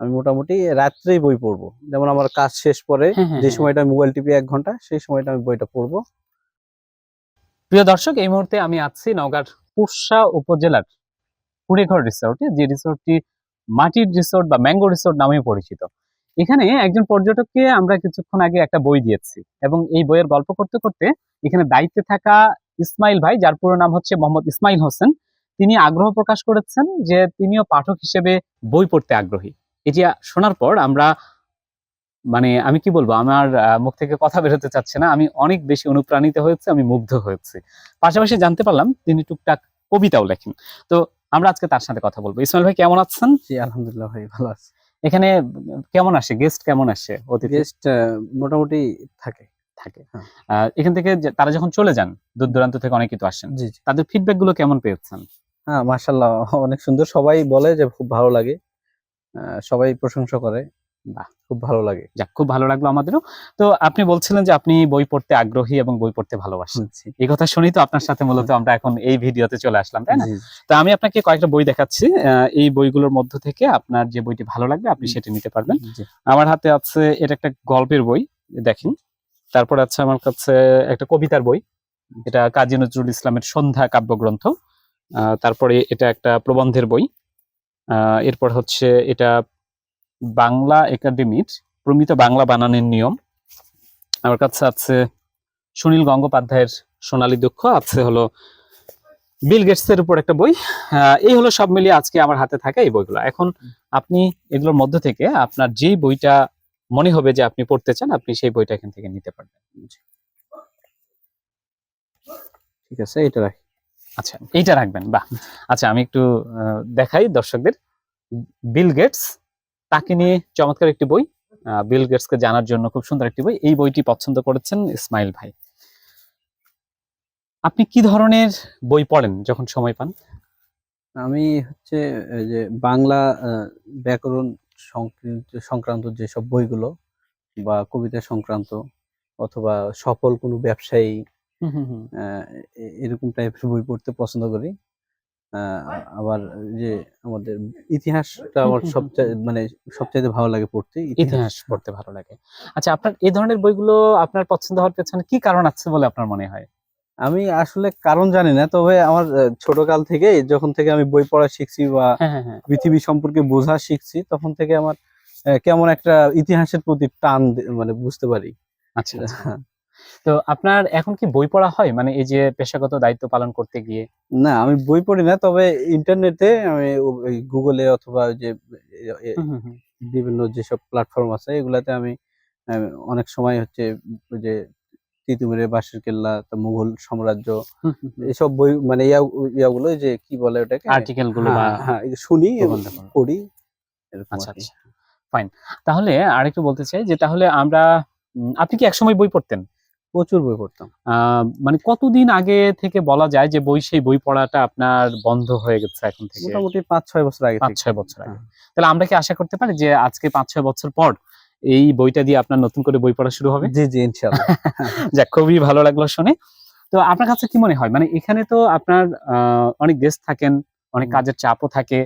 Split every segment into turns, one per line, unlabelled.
আমি মোটামুটি রাত্রেই বই পড়ব। যেমন আমার কাজ শেষ পরে
হ্যাঁ, হ্যাঁ,
যে
হ্যাঁ।
সময়টা মোবাইল টিপি এক ঘণ্টা সেই সময়টা আমি বইটা পড়ব।
প্রিয় দর্শক এই মুহূর্তে আমি আছি নওগাঁর পুরসা উপজেলার কুড়েঘর রিসোর্টে যে রিসোর্টটি মাটির রিসোর্ট বা ম্যাঙ্গো রিসোর্ট নামে পরিচিত। এখানে একজন পর্যটককে আমরা কিছুক্ষণ আগে একটা বই দিয়েছি এবং এই বইয়ের গল্প করতে করতে এখানে দায়িত্বে থাকা ইসমাইল ভাই যার পুরো নাম হচ্ছে মোহাম্মদ ইসমাইল হোসেন তিনি আগ্রহ প্রকাশ করেছেন যে তিনিও পাঠক হিসেবে বই পড়তে আগ্রহী। এটি শোনার পর আমরা মানে আমি কি বলব আমার মুখ থেকে কথা বেরোতে চাচ্ছে না আমি অনেক বেশি অনুপ্রাণিত হয়েছে আমি মুগ্ধ হয়েছি। পাশাপাশি জানতে পারলাম তিনি টুকটাক কবিতাও লেখেন। তো আমরা আজকে তার সাথে কথা বলব। ইসমাইল ভাই কেমন আছেন?
জি আলহামদুলিল্লাহ ভাই ভালো আছে।
এখানে কেমন আসে গেস্ট কেমন আসে অতিথি?
গেস্ট মোটামুটি থাকে।
থাকে।
হ্যাঁ।
আহ, এখান থেকে তারা যখন চলে যান দূর দূরান্ত থেকে অনেকে তো আসেন তাদের ফিডব্যাকগুলো কেমন পেয়েছেন?
হ্যাঁ মাশাল্লাহ অনেক সুন্দর। সবাই বলে যে খুব ভালো লাগে। সবাই প্রশংসা করে।
বাহ।
খুব ভালো লাগে।
যাক খুব ভালো লাগল আমাদেরও। তো আপনি বলছিলেন যে আপনি বই পড়তে আগ্রহী এবং বই পড়তে ভালোবাসেন। এই কথা শুনেই তো আপনার সাথে মূলত আমরা এখন এই ভিডিওতে চলে আসলাম তাই না? তো আমি আপনাকে কয়েকটা বই দেখাচ্ছি। এই বইগুলোর মধ্য থেকে আপনার যে বইটি ভালো লাগবে আপনি সেটা নিতে পারবেন। আমার হাতে আছে এটা একটা গল্পের বই দেখেন। তারপর আছে আমার কাছে একটা কবিতার বই। এটা কাজী নজরুল ইসলামের সন্ধ্যা কাব্যগ্রন্থ। আহ, তারপরে এটা একটা প্রবন্ধের বই। এরপর হচ্ছে এটা বাংলা একাডেমির প্রমিত বাংলা বানানের নিয়ম। আমার কাছে আছে সুনীল গঙ্গোপাধ্যায়ের সোনালী দুঃখ, আছে হলো বিল গেটসের উপর একটা বই। এই হলো সব মিলিয়ে আজকে আমার হাতে থাকা এই বইগুলো। এখন আপনি এগুলোর মধ্য থেকে আপনার যেই বইটা মনে হবে যে আপনি পড়তে চান, আপনি সেই বইটা এখান থেকে নিতে পারবেন।
ঠিক আছে, এটা রাখি।
আচ্ছা এইটা রাখবেন, বাহ। আচ্ছা আমি একটু দেখাই দর্শকদের। বিল গেটস তাকে নিয়ে চমৎকার একটি বই বিল গেটসকে জানার জন্য খুব সুন্দর একটি বই। এই বইটি পছন্দ করেছেন ইসমাইল ভাই। আপনি কি ধরনের বই পড়েন যখন সময় পান?
আমি হচ্ছে যে বাংলা ব্যাকরণ সংক্রান্ত যেসব বইগুলো বা কবিতা সংক্রান্ত অথবা সফল কোনো ব্যবসায়ী আহ, এ- এরকম টাইপের বই পড়তে পছন্দ করি। আহ, আবার যে আমাদের ইতিহাসটা আমার সবচেয়ে মানে সবচাইতে ভালো লাগে পড়তে
ইতিহাস পড়তে ভালো লাগে। আচ্ছা আপনার এই ধরনের বইগুলো আপনার পছন্দ হওয়ার পেছনে কি কারণ আছে বলে আপনার মনে হয়?
আমি আসলে কারণ জানি না তবে আমার আহ, ছোটকাল থেকে যখন থেকে আমি বই পড়া শিখছি বা
হ্যাঁ হ্যাঁ হ্যাঁ।
পৃথিবী সম্পর্কে বোঝা শিখছি তখন থেকে আমার আহ, কেমন একটা ইতিহাসের প্রতি টান দে- মানে বুঝতে পারি।
আচ্ছা আচ্ছা। তো আপনার এখন কি বই পড়া হয়? মানে এই যে পেশাগত দায়িত্ব পালন করতে গিয়ে?
না আমি বই পড়ি না তবে ইন্টারনেটে আমি গুগলে অথবা যে বিভিন্ন যেসব প্ল্যাটফর্ম আছে এগুলাতে আমি অনেক সময় হচ্ছে যে তিতুমিরের বাঁশের কেল্লা তো মুঘল সাম্রাজ্য এসব বই মানে ইয়া- ইয়াগুলো যে কি বলে ওটাকে?
আর্টিকেলগুলো
হ্যাঁ, হ্যাঁ শুনি এবং পড়ি।
আচ্ছা
কি।
আচ্ছা। ফাইন তাহলে আরেকটু বলতে চাই যে তাহলে আমরা আপনি কি একসময় বই পড়তেন?
প্রচুর বই পড়তাম।
আহ, মানে কতদিন আগে থেকে বলা যায় যে বই সেই বই পড়াটা আপনার বন্ধ হয়ে গেছে এখন থেকে?
মোটামুটি পাঁচ ছয় বছর আগে
পাঁচ ছয় বছর আগে।
হ্যাঁ।
তাহলে আমরা কি আশা করতে পারি যে আজকে পাঁচ ছয় বছর পর এই বইটা দিয়ে আপনার নতুন করে বই পড়া শুরু হবে?
জি জি ইনশাআল্লাহ।
যাক খুবই ভালো লাগল শুনে। তো আপনার কাছে কি মনে হয়? মানে এখানে তো আপনার আহ, অনেক গেস্ট থাকেন অনেক কাজের চাপও থাকে।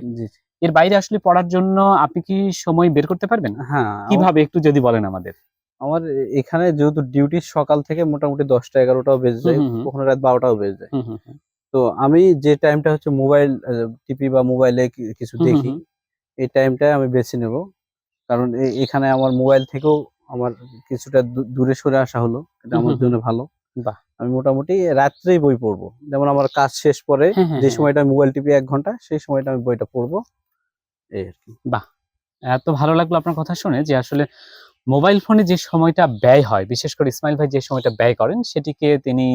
এর বাইরে আসলে পড়ার জন্য আপনি কি সময় বের করতে পারবেন?
হ্যাঁ
কীভাবে? একটু যদি বলেন আমাদের।
আমার এখানে যেহেতু ডিউটি সকাল থেকে মোটামুটি দশটা এগারোটাও বেজে যায়। কখনো রাত বারোটাও বেজে যায়। তো আমি যে টাইমটা হচ্ছে মোবাইল টিপি বা মোবাইলে কিছু দেখি এই টাইমটা আমি বেছে নেব। কারণ এখানে আমার মোবাইল থেকেও আমার কিছুটা দূরে সরে আসা হলো। এটা আমার জন্য ভালো।
বাহ।
আমি মোটামুটি রাত্রেই বই পড়ব। যেমন আমার কাজ শেষ পরে যে। সময়টা মোবাইল টিপি এক ঘণ্টা সেই সময়টা আমি বইটা পড়ব। এই আর কি। বাহ।
এত ভালো লাগল আপনার কথা শুনে যে আসলে মোবাইল ফোনে যে সময়টা ব্যয় হয় বিশেষ করে ইসমাইল ভাই যে সময়টা ব্যয় করেন সেটিকে তিনি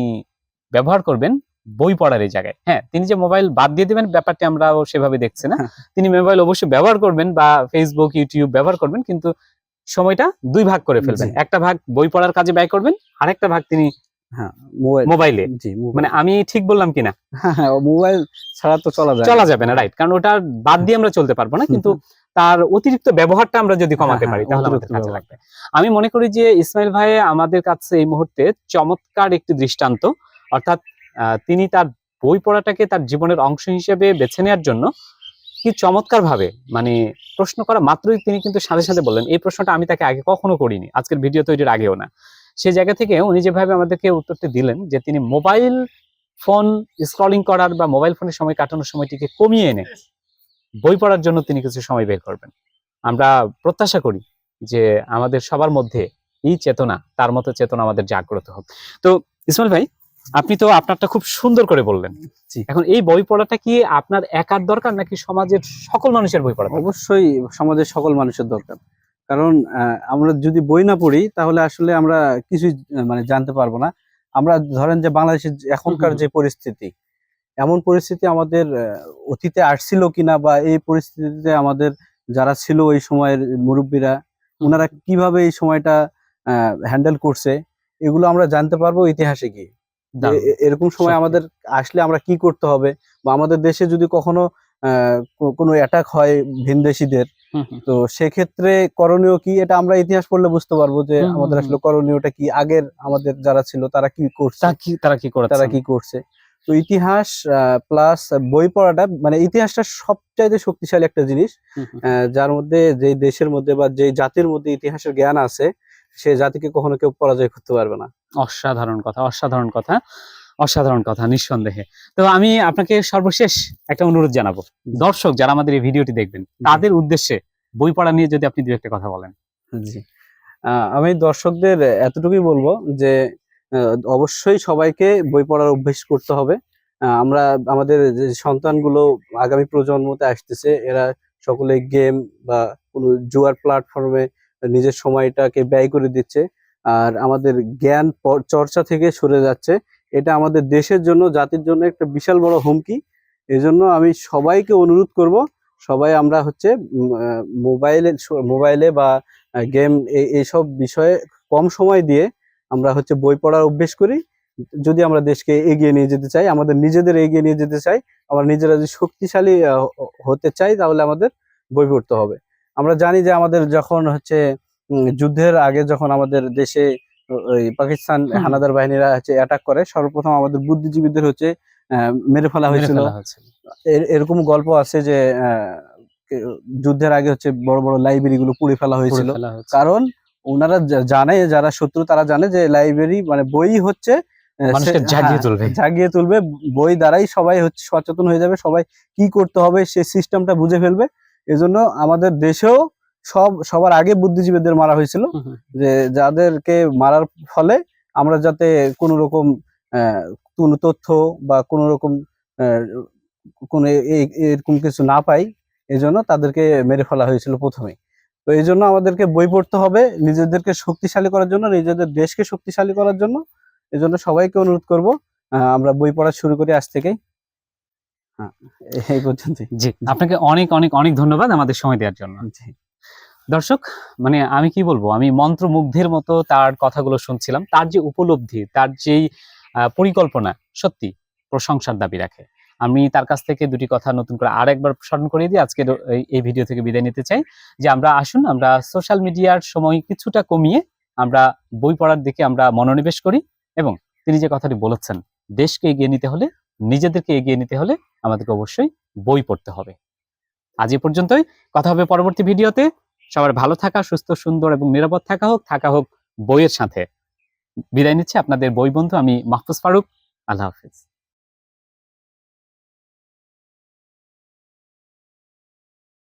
ব্যবহার করবেন বই পড়ার এই জায়গায়। হ্যাঁ তিনি যে মোবাইল বাদ দিয়ে দিবেন ব্যাপারটি আমরাও সেভাবে দেখছি না। তিনি মোবাইল অবশ্যই ব্যবহার করবেন বা ফেসবুক ইউটিউব ব্যবহার করবেন কিন্তু সময়টা দুই ভাগ করে ফেলবেন। একটা ভাগ বই পড়ার কাজে ব্যয় করবেন আরেকটা ভাগ তিনি
হ্যাঁ মোবাইল
মানে আমি ঠিক বললাম কিনা
হ্যাঁ হ্যাঁ মোবাইল ছাড়া তো চলা যায়
চলা যাবে না রাইট কারণ ওটা বাদ দিয়ে আমরা চলতে পারব না কিন্তু তার অতিরিক্ত ব্যবহারটা আমরা যদি কমাতে
হ্যাঁ,
পারি
হ্যাঁ,
তাহলে আমাদের কাজে লাগবে। আমি মনে করি যে ইসমাইল ভাই আমাদের কাছে এই মুহূর্তে চমৎকার একটি দৃষ্টান্ত। অর্থাৎ তিনি তার বই পড়াটাকে তার জীবনের অংশ হিসেবে বেছে নেওয়ার জন্য কি চমৎকার ভাবে মানে প্রশ্ন করা মাত্রই তিনি কিন্তু সাথে সাথে বললেন এই প্রশ্নটা আমি তাকে আগে কখনো করিনি আজকের ভিডিও তৈরির আগেও না। সেই জায়গা থেকে উনি যেভাবে আমাদেরকে উত্তরটি দিলেন যে তিনি মোবাইল ফোন স্ক্রলিং করার বা মোবাইল ফোনের সময় কাটানোর সময়টিকে কমিয়ে এনে বই পড়ার জন্য তিনি কিছু সময় বের করবেন। আমরা প্রত্যাশা করি যে আমাদের সবার মধ্যে এই চেতনা তার মতো চেতনা আমাদের জাগ্রত হোক। তো ইসমাইল ভাই আপনি তো আপনারটা খুব সুন্দর করে বললেন। এখন এই বই পড়াটা কি আপনার একার দরকার নাকি সমাজের সকল মানুষের বই পড়া
অবশ্যই সমাজের সকল মানুষের দরকার। কারণ আহ, আমরা যদি বই না পড়ি তাহলে আসলে আমরা কিছুই মানে জানতে পারব না। আমরা ধরেন যে বাংলাদেশের এখনকার। যে পরিস্থিতি এমন পরিস্থিতি আমাদের অতীতে আসছিল কিনা বা এই পরিস্থিতিতে আমাদের যারা ছিল ওই সময়ের মুরব্বীরা ওনারা কীভাবে এই সময়টা হ্যান্ডেল করছে এগুলো আমরা জানতে পারব ইতিহাসে গিয়ে। এরকম সময় আমাদের আসলে আমরা কি করতে হবে বা আমাদের দেশে যদি কখনো আহ, কোনো অ্যাটাক হয় ভিনদেশীদের। তো সেক্ষেত্রে করণীয় কি? এটা আমরা ইতিহাস পড়লে বুঝতে পারব যে আমাদের আসলে করণীয়টা কি? আগের আমাদের যারা ছিল তারা কি করছে?
কি তারা কি করেছে?
তারা কি করছে? তো ইতিহাস প্লাস বই পড়াটা মানে ইতিহাসটা সবচাইতে শক্তিশালী একটা জিনিস। যার মধ্যে যে দেশের মধ্যে বা যে জাতির মধ্যে ইতিহাসের জ্ঞান আছে সে জাতিকে কখনো কেউ পরাজয় করতে পারবে না।
অসাধারণ কথা অসাধারণ কথা অসাধারণ কথা নিঃসন্দেহে। তো আমি আপনাকে সর্বশেষ একটা অনুরোধ জানাব। দর্শক যারা আমাদের এই ভিডিওটি দেখবেন তাদের উদ্দেশ্যে বই পড়া নিয়ে যদি আপনি দু একটা কথা বলেন।
জি। আহ, আমি দর্শকদের এতটুকুই বলব যে অবশ্যই সবাইকে বই পড়ার অভ্যেস করতে হবে। আমরা, আমাদের যে সন্তানগুলো আগামী প্রজন্মতে আসতেছে, এরা সকলে গেম বা কোনো জুয়ার প্ল্যাটফর্মে নিজের সময়টাকে ব্যয় করে দিচ্ছে আর আমাদের জ্ঞান চর্চা থেকে সরে যাচ্ছে। এটা আমাদের দেশের জন্য, জাতির জন্য একটা বিশাল বড় হুমকি। এজন্য আমি সবাইকে অনুরোধ করব, সবাই আমরা হচ্ছে মোবাইলে মোবাইলে বা গেম এইসব বিষয়ে কম সময় দিয়ে আমরা হচ্ছে বই পড়ার অভ্যেস করি। যদি আমরা দেশকে এগিয়ে নিয়ে যেতে চাই আমাদের নিজেদের এগিয়ে নিয়ে যেতে চাই আমরা নিজেরা যদি শক্তিশালী হতে চাই তাহলে আমাদের বই পড়তে হবে। আমরা জানি যে আমাদের যখন হচ্ছে যুদ্ধের আগে যখন আমাদের দেশে ওই পাকিস্তান হানাদার বাহিনীরা হচ্ছে অ্যাটাক করে সর্বপ্রথম আমাদের বুদ্ধিজীবীদের হচ্ছে আহ, মেরে ফেলা হয়েছিল। এর- এরকম গল্প আছে যে আহ, যুদ্ধের আগে হচ্ছে বড় বড় লাইব্রেরি গুলো পুড়ে ফেলা হয়েছিল। কারণ ওনারা জানে যারা শত্রু তারা জানে যে লাইব্রেরি মানে বই হচ্ছে আহ,
মানুষকে জাগিয়ে
হ্যাঁ,
তুলবে।
জাগিয়ে তুলবে বই দ্বারাই সবাই হচ্ছে সচেতন হয়ে যাবে সবাই কি করতে হবে সে সিস্টেমটা বুঝে ফেলবে। এজন্য আমাদের দেশেও সব সবার আগে বুদ্ধিজীবীদের মারা হয়েছিল। যে যাদেরকে মারার ফলে আমরা যাতে কোনো রকম আহ, কোনো তথ্য বা কোনো রকম কোনো এরকম কিছু না পাই এজন্য তাদেরকে মেরে ফেলা হয়েছিল প্রথমে। তো এই জন্য আমাদেরকে বই পড়তে হবে নিজেদেরকে শক্তিশালী করার জন্য নিজেদের দেশকে শক্তিশালী করার জন্য। এজন্য সবাইকে অনুরোধ করব আমরা বই পড়া শুরু করি আজ থেকেই। হ্যাঁ এই
জি আপনাকে অনেক অনেক অনেক ধন্যবাদ আমাদের সময় দেওয়ার জন্য।
জি।
দর্শক মানে আমি কি বলব আমি মন্ত্রমুগ্ধের মতো তার কথাগুলো শুনছিলাম তার যে উপলব্ধি তার যেই পরিকল্পনা সত্যি প্রশংসার দাবি রাখে। আমি তার কাছ থেকে দুটি কথা নতুন করে আর একবার স্মরণ করিয়ে দিই আজকের এই ভিডিও থেকে বিদায় নিতে চাই। যে আমরা আসুন, আমরা সোশ্যাল মিডিয়ার সময় কিছুটা কমিয়ে আমরা বই পড়ার দিকে আমরা মনোনিবেশ করি এবং তিনি যে কথাটি বলেছেন, দেশকে এগিয়ে নিতে হলে, নিজেদেরকে এগিয়ে নিতে হলে আমাদেরকে অবশ্যই বই পড়তে হবে। আজ এ পর্যন্তই। কথা হবে পরবর্তী ভিডিওতে। সবার ভালো থাকা, সুস্থ, সুন্দর এবং নিরাপদ থাকা হোক থাকা হোক বইয়ের সাথে। বিদায় নিচ্ছে আপনাদের বই বন্ধু আমি মাহফুজ ফারুক। আল্লাহ হাফিজ।